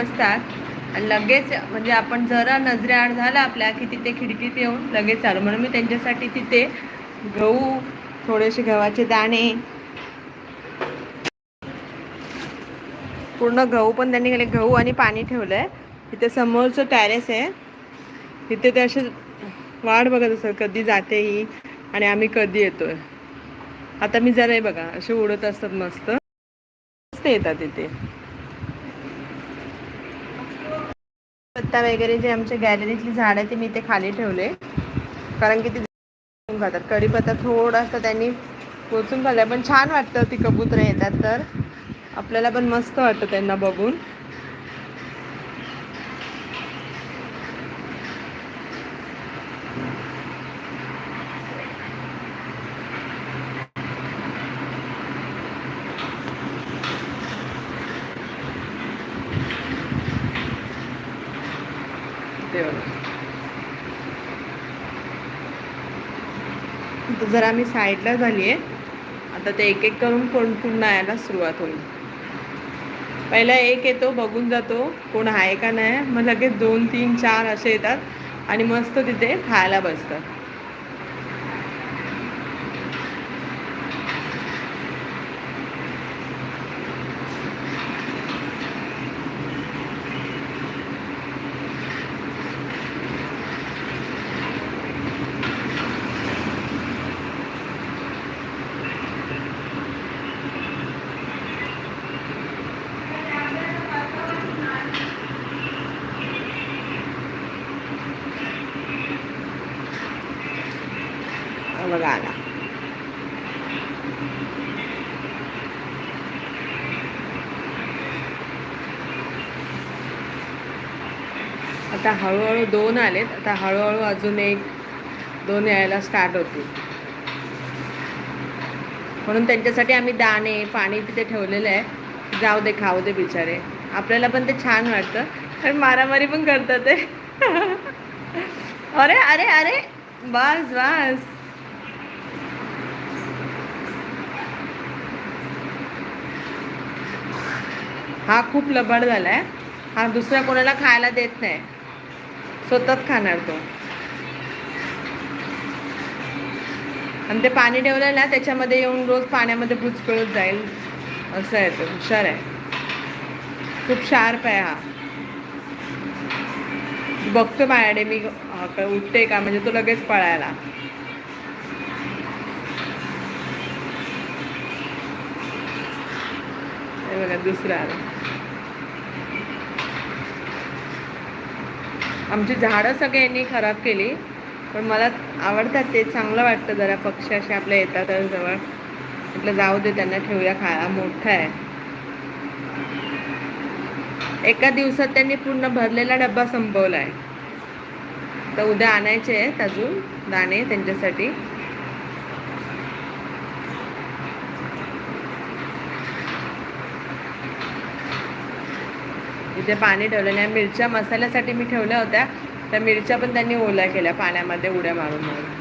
असतात. आणि लगेच म्हणजे आपण जरा नजरेआड झाला आपल्या की तिथे खिडकीत येऊन लगेच आलो म्हणून मी त्यांच्यासाठी तिथे गहू थोडेसे गव्हाचे दाणे पूर्ण गहू पण त्यांनी गेले गहू आणि पाणी ठेवलंय. तिथे समोरचं टॅरेस आहे. तिथे ते असे वाट बघत असतात कधी जाते ही आणि आम्ही कधी येतोय. आता मी जरा बघा असे उडत असतात मस्त. मस्त येतात तिथे पत्ता वगैरे जे आमच्या गॅलरीतली झाड आहे ते मी ते खाली ठेवले. कारण की ते खातात. कढीपत्ता थोडासा त्यांनी पोचून खाल्ला पण छान वाटतं ती कबूतरं येतात तर. आपल्याला पण मस्त वाटतं त्यांना बघून. आता जरा मी साईडला झाली आहे आता ते एक एक करून कोण पुन्हा यायला सुरुवात होईल. पहिला एक येतो बघून जातो कोण आहे का नाही. मग लगेच दोन तीन चार असे येतात आणि मस्त तिथे खायला बसतात. बघा आला आता हळूहळू दोन आलेत. आता हळूहळू अजून एक दोन यायला स्टार्ट होतील. म्हणून त्यांच्यासाठी आम्ही दाणे पाणी तिथे ठेवलेलं आहे. जाऊ दे खाऊ दे बिचारे. आपल्याला पण ते छान वाटतं. कारण मारामारी पण करतात ते. अरे अरे अरे. बस बस. हा खूप लबाड आहे हा दुसऱ्या कोणाला खायला देत नाही. स्वतःच खाणार तो. आणि ते पाणी ठेवलं ना त्याच्यामध्ये येऊन रोज पाण्यामध्ये भुचकळत जाईल. असं आहे तो हुशार आहे. खूप शार्प आहे हा. बघतो माझ्याकडे मी उठते का? म्हणजे तो लगेच पळायला. हे बघा दुसरा आला. आमची झाडं सगळ्यांनी खराब केली पण मला आवडतात ते. चांगलं वाटतं जरा पक्षी असे आपल्या येतात जवळ. म्हटलं जाऊ दे त्यांना ठेवूया खायला. मोठा आहे. एका दिवसात त्यांनी पूर्ण भरलेला डब्बा संपवला आहे तर उद्या आणायचे आहेत अजून दाणे त्यांच्यासाठी. इथे पाणी ठेवलं आणि मिरच्या मसाल्यासाठी मी ठेवल्या होत्या. त्या मिरच्या पण त्यांनी ओल्या केल्या पाण्यामध्ये उड्या मारून मारून.